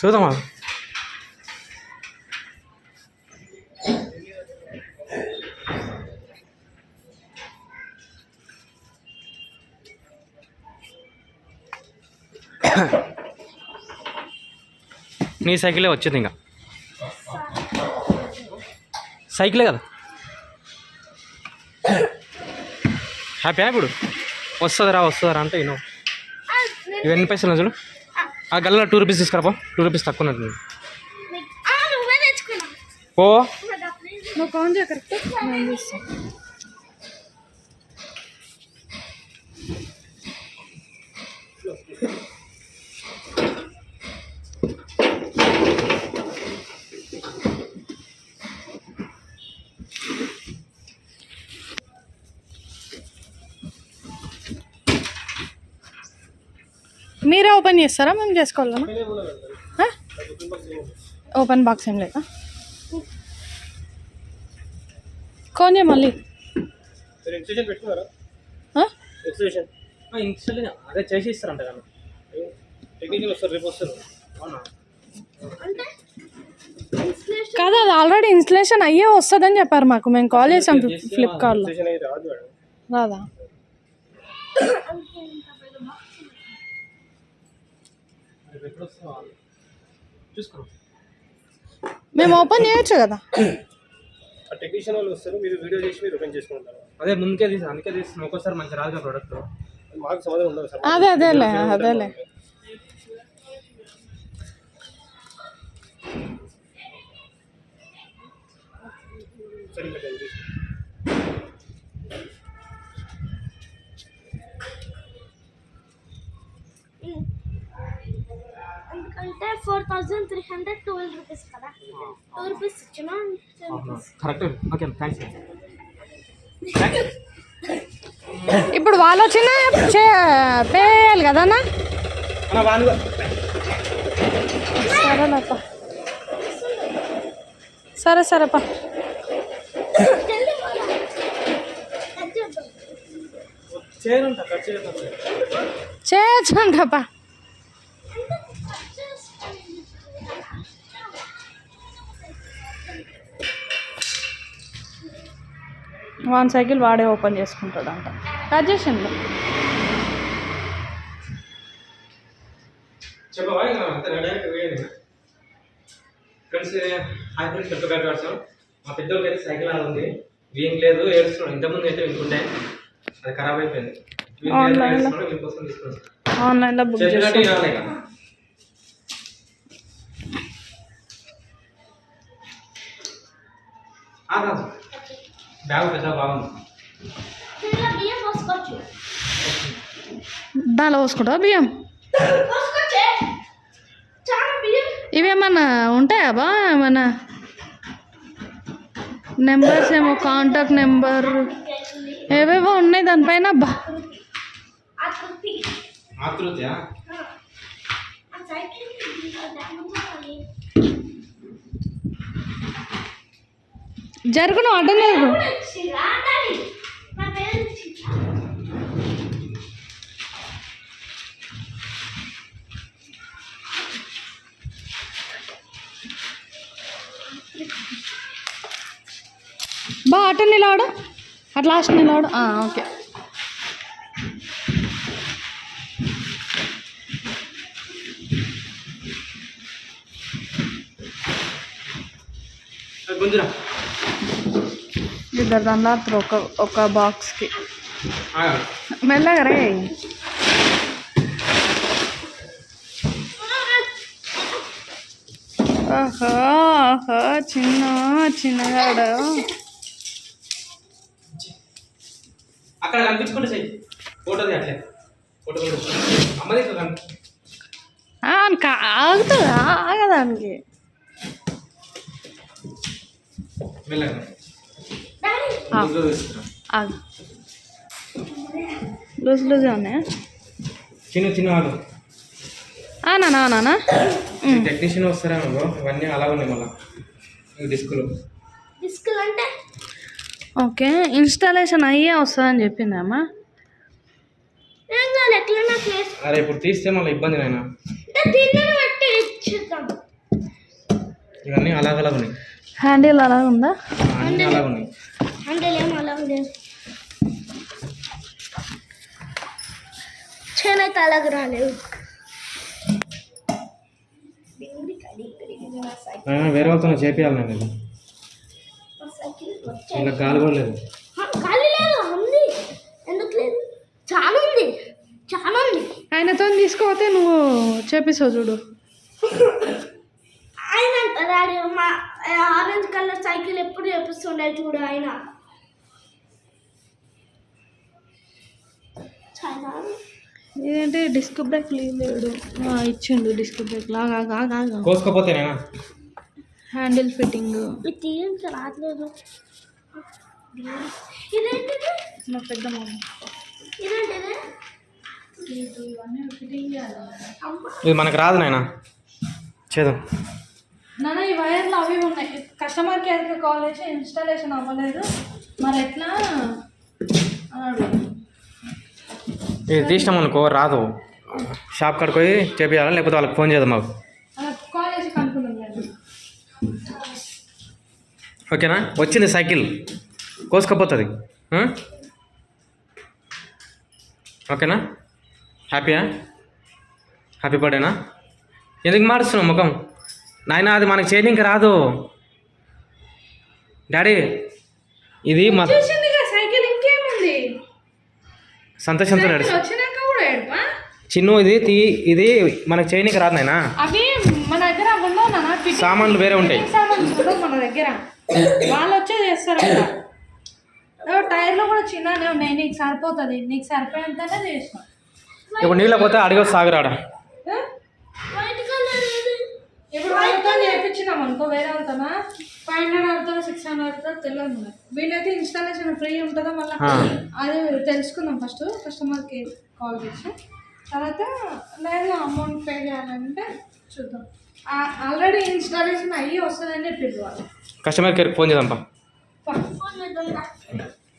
చూద్దామా నీ సైకిలే వచ్చింది ఇంకా. సైకిలే కదా. హ్యాపీ ఇప్పుడు? వస్తుందిరా వస్తుందిరా అంటే ఇను ఇవి ఎన్ని పైసలు చూడు. ఆ గల్లలో టూ రూపీస్ తీసుకురాపో టూ రూపీస్ తక్కువ తెచ్చుకున్నా ఓ మీరే ఓపెన్ చేస్తారా? మేము చేసుకోవాలా ఆ? ఓపెన్ బాక్స్ ఏం లేదా? కోనే మళ్ళీ. అదే చేసి ఇస్తారంట కదా. టెక్నీషియన్ వస్తారు రేపు వస్తారు. అవునా? అంటే ఇన్స్టలేషన్ కాదు అది ఆల్రెడీ ఇన్స్టలేషన్ అయ్యే వస్తుందని చెప్పారు మాకు. మేము కాల్ చేసాం ఫ్లిప్కార్ట్లో రాదు మేడం రాదా రేపు ఎప్పుడు వస్తావా చూసుకో మేము ఓపెన్ చేయొచ్చు కదా. ఆ టెక్నీషియన్ వాళ్ళు వస్తారు మీరు వీడియో చేసి మీరు ఓపెన్ చేసుకుంటారు. అదే ముందుకే తీసి అందుకే తీసిన ఒక్కోసారి మంచి రాదు కదా ప్రోడక్ట్ మాకు సమాధానం ఉండదు సార్. అదే అదేలే అదేలే. సరే thousand three hundred twelve rupees కదా టూ రూపీస్ ఇచ్చిన కరెక్ట్ ఓకే థ్యాంక్స్ ఇప్పుడు వాళ్ళు వచ్చిన చే పే చేయాలి కదా అన్న? అన్న వాళ్ళు సరేలేప్ప సరే సరేపా చేయరంట ఖర్చు చేద్దాం చేయొచ్చు అంటప్పా వన్ సైకిల్ వాడే ఓపెన్ చేసుకుంటాడు అంట కట్ చేసిండు ఫ్రెండ్స్ హాయ్ ఫ్రెండ్స్ మా పెద్దోళ్ళకి అయితే సైకిల్ ఆడ ఉంది. వీం లేదు ఏడుస్తున్నాడు. ఇంతకుముందు అయితే వినుకుంటే అది ఖరాబ్ అయిపోయింది. ఆన్లైన్లో బుక్. బ్యాగ్ పెద్ద బాగుంది దానిలో పోసుకుంటా బియ్యం ఇవేమన్నా ఉంటాయా బా ఏమన్నా నెంబర్స్ ఏమో కాంటాక్ట్ నెంబర్ ఏవేవో ఉన్నాయి దానిపైన బా ఆకృతి ఆకృతి ఆ సైకిల్ డ్యామేజ్ జరుగును అడ్డం లేదు రాడాలి నా పేరు చిత్ర. బా అటు నిలవడు. అటు లాస్ట్ నిలవడు. ఆ, ఓకే. గుంజురా. ఇద్దరు దండాత్రు ఒక ఒక బాక్స్కి. మెల్లగా రే ఓహో ఓహో చిన్న చిన్నగాడు అక్కడ కనిపించుకుంటే అట్లే ఫోటో అమ్మది ఆగుతుందా ఆగదానికి మెల్లగా లూజ్ లూజ్గా ఉన్నాయా? చిన్న చిన్న వాళ్ళు ఆ, నానా నానా టెక్నీషియన్ వస్తారేమో బ్రో ఇవన్నీ అలా ఉన్నాయి మళ్ళీ. డిస్కులు డిస్కులు. అంటే ఓకే ఇన్స్టాలేషన్ అయ్యే వస్తుందని చెప్పిందమ్మా అరే ఇప్పుడు తీస్తే మళ్ళీ ఇబ్బంది నాయన. ఇవన్నీ అలాగ అలాగ ఉన్నాయి హ్యాండిల్ అలా ఉందా అలాగ ఉన్నాయి అంటే ఏం అలా లేదు చేనైతే అలాగ రాలేదు వేరే వాళ్ళతో చేపియాలి నేను ఇలా గాలి కూడా లేదు ఖాళీ లేదు ఉంది ఎందుకు లేదు చాలా ఉంది చాలా ఉంది ఆయనతో తీసుకోపోతే నువ్వు చేపిస్తావు చూడు ఆయన ఆరెంజ్ కలర్ సైకిల్ ఎప్పుడు చేపిస్తుండే చూడు ఆయన డిస్క్ బ్రేక్ లేడు ఇచ్చిండు డిస్క్ బ్రేక్. లాగా కోసుకోపోతేనేనా హ్యాండిల్ ఫిట్టింగ్. రావట్లేదు. ఇదేంటిది? మా పెద్ద ఇది మనకు రాదు నాయన. చేద్దాం నాన్న ఈ వైర్లు అవి ఉన్నాయి. కస్టమర్ కేర్కి కాల్ చేసి ఇన్స్టాలేషన్ అవ్వలేదు. మరి ఎట్లా? అని ఇది తీసినాం అనుకో రాదు. షాప్ కాడికి పోయి చేపించాలా లేకపోతే వాళ్ళకి ఫోన్ చేద్దాం మాకు. ఓకేనా? వచ్చింది సైకిల్. కోసుకపోతుంది. ఓకేనా? హ్యాపీయా? హ్యాపీ బర్త్డేనా? ఎందుకు మారుస్తున్నావు ముఖం? నాయన అది మనకి చేయడానికి రాదు. డాడీ ఇది మా సంతోషంతో నడిచి. చిన్ను ఇది తీ ఇది మనకు చేయడానికి రాదు నాయనా. అవి మన దగ్గర ఉండవు సామాన్లు వేరే ఉంటాయి. సామాన్లు ఉండవు మన దగ్గర. వాళ్ళు వచ్చే చేస్తారు టైర్లు కూడా చిన్ననే ఉన్నాయి నీకు సరిపోతుంది. నీకు సరిపోయేంతనే చేసిన. ఇప్పుడు నీళ్ళ పోతే అడిగి సాగురాడా? ఇప్పుడు వాళ్ళతో చేయించినాం అనుకో వేరే వాళ్ళతోనా ఫైవ్ హండ్రెడ్ ఆడుతారో సిక్స్ హండ్రెడ్ ఆడుతారో తెలియదు వీళ్ళైతే ఇన్స్టాలేషన్ ఫ్రీ ఉంటుందో మళ్ళీ. అది తెలుసుకుందాం ఫస్ట్ కస్టమర్కి కాల్ చేసి. తర్వాత లేదు అమౌంట్ పే చేయాలంటే చూద్దాం. ఆల్రెడీ ఇన్స్టాలేషన్ అయ్యి వస్తుందని వాళ్ళు. కస్టమర్ కేర్కి ఫోన్ చేద్దాంపా. పా. ఫోన్ చేద్దాం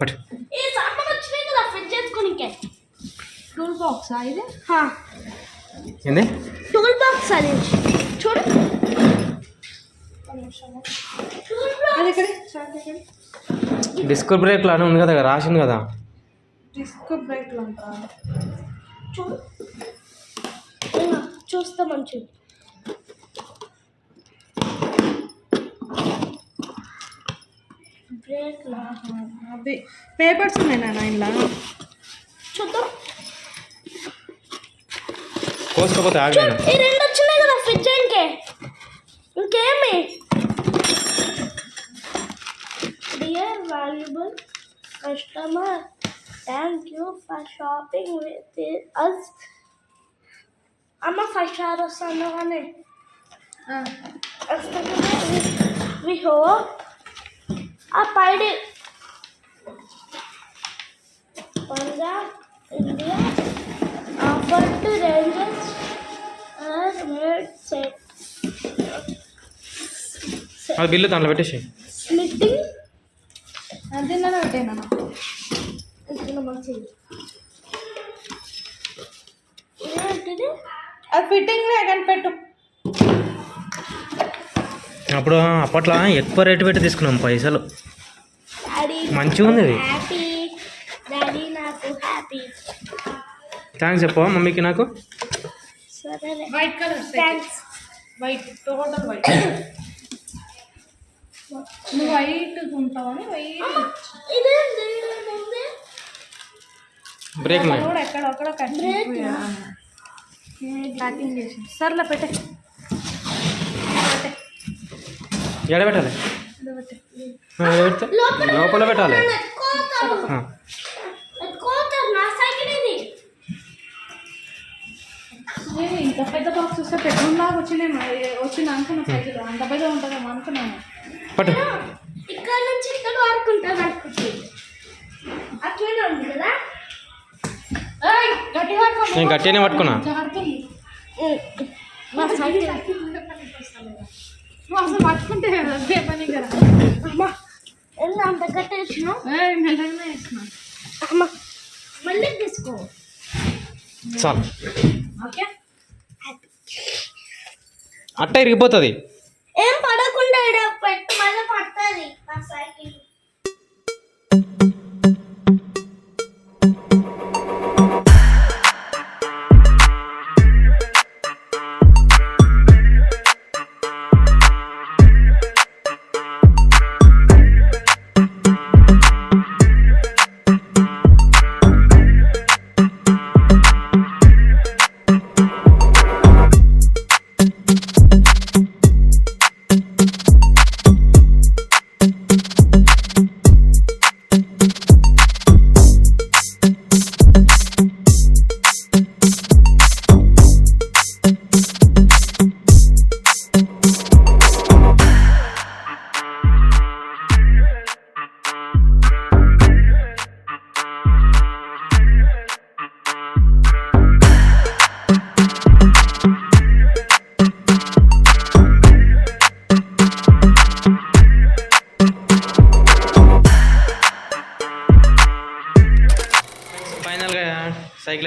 బట్ ఈ సామాన్ వచ్చినాయి కదా ఫిట్ చేసుకోనికే టూల్ బాక్సా ఇది? ఏంది? టూల్ బాక్స్ అది. చూడు. డిస్క్ బ్రేక్లో అని ఉంది కదా రాసింది కదా. డిస్క్ ఇంకా చూస్తే మంచిది బ్రేక్ అవి పేపర్స్ ఉన్నాయి నాన్న ఇంట్లో చూద్దాం. కోసుకోపోతే చూడు ఆగలేను. ఈ రెండు వచ్చినాయి కదా You gave. Dear valuable customer, thank you for shopping with us. I'm a five star restaurant. We hope our party. Punjab, India, offered to Rangers are made set. అది బిల్లు దాంట్లో పెట్టేసి స్ప్లిట్టింగ్ అది అది ఫిట్టింగ్ కానీ పెట్టు. అప్పుడు అప్పట్లో ఎక్కువ రేటు పెట్టి తీసుకున్నాం పైసలు. మంచిగా ఉంది హ్యాపీ థ్యాంక్స్ చెప్పవా మమ్మీకి నాకు. సరే white colour thanks white total white నువ్వు వైట్ ఉంటావని వైట్ బ్రేక్ కూడా ఎక్కడ అక్కడ Break ఆ? ప్యాకింగ్ చేసి సర్లే పెట్టే. ఎడ పెట్టాలి పెట్టే. ఆ, ఎడ పెడితే లోపల పెట్టాలి. ఇంత పెద్ద బాక్స్ వస్తే పెట్రోల్ లాగా వచ్చినాయి మరి. వచ్చినాక నా సైకిల్ అంత పెద్ద ఉంటుందేమో అనుకున్నాను. పట్టు. ఇక్కడ నుంచి ఇక్కడ వరకు ఉంటుంది అనుకుంటుంది అట్లనే ఉంది కదా? ఏయ్, గట్టిగా పట్టుకో. నేను గట్టిగానే పట్టుకున్నా. అసలు పట్టుకుంటే అదే పని కదా. అమ్మా అంత కట్టేసినావు ఏయ్, మెల్లగానే వేసిన. అమ్మా మళ్ళీ తీసుకో. చాలు. ఓకే? అట్ట ఇరిగిపోతుంది.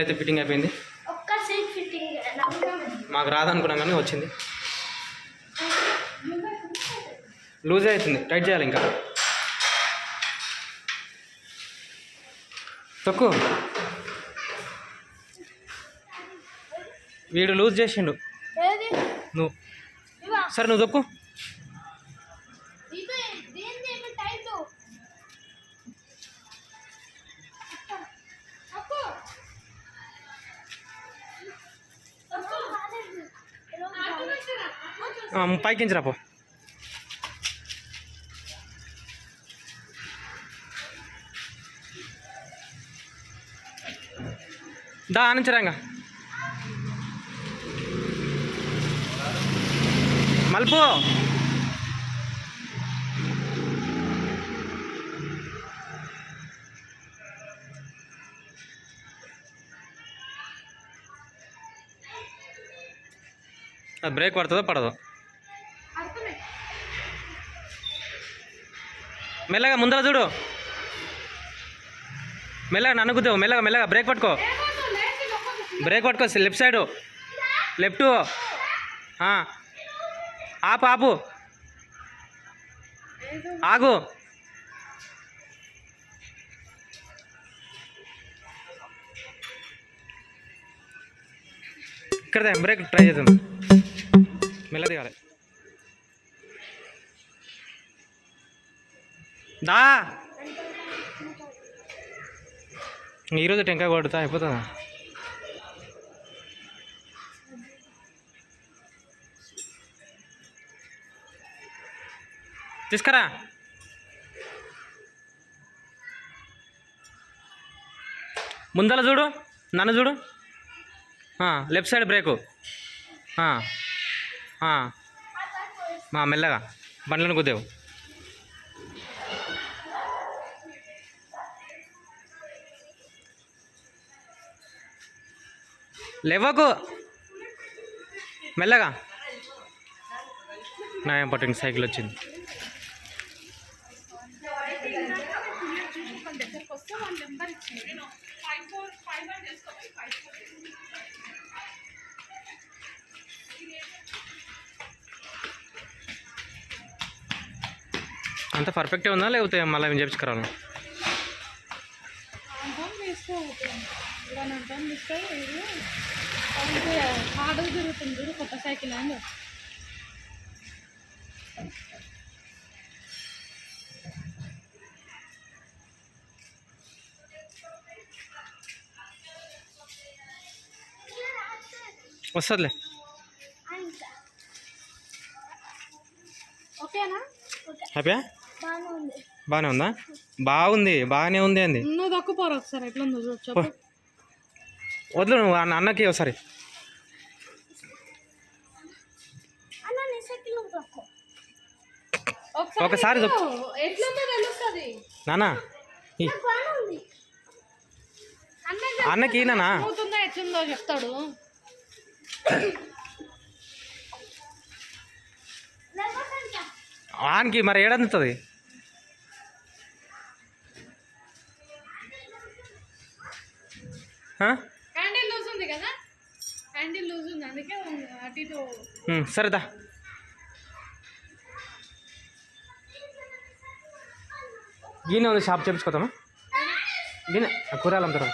అయితే ఫిట్టింగ్ అయిపోయింది. మాకు రాదనుకున్నాం కానీ వచ్చింది. లూజ్ అవుతుంది టైట్ చేయాలి ఇంకా. తొక్కు. వీడు లూజ్ చేసిండు. నువ్వు. సరే నువ్వు తొక్కు. పైకించి రాపో దా ఆనించరాంగ మల్పు బ్రేక్ పడుతుందో పడదో. మెల్లగా ముందర చూడు. మెల్లగా నన్ను మెల్లగా మెల్లగా. బ్రేక్ పట్టుకో. బ్రేక్ పట్టుకో. Left side. లెఫ్ట్. ఆపు ఆపు. ఆగు. ఇక్కడ బ్రేక్ ట్రై చేద్దాం. మెల్ల దిగాలి. దా ఈరోజు టెంకాయ కొడుతా అయిపోతుందా? తీసుకురా! ముందల చూడు నన్ను చూడు. Left side brake. మా మెల్లగా బండ్లను కుదేవు లేవకు. మెల్లగా. నాయం పట్టుకుని సైకిల్ వచ్చింది. అంత పర్ఫెక్టే ఉందా లేకపోతే మళ్ళీ ఏం చేపించుకురావాలి అర్థం తీసుకోవచ్చు ఇలా అర్థం తీస్తే ఇది హార్డ్ తిరుగుతుంది చూడు కొత్త సైకిల్ అండి వస్తుందిలే. ఓకేనా? హ్యాపీయా బాగానే ఉందా? బాగుంది బాగానే ఉంది అంది. నువ్వు దక్కుపోరు ఒకసారి ఎట్లుందో చూడు చెప్పు. వద్దు నువ్వు అన్న అన్నకి ఒకసారి ఒకసారి చెప్పు. నానా అన్నకి నానా ఎట్లుందో చెప్తాడు. ఆనికి మరి ఏడందుతుంది సరేదా గీనే ఉంది షాప్ చేపించుకోతామా? గీనే కూరగాయలు అమ్ముతారు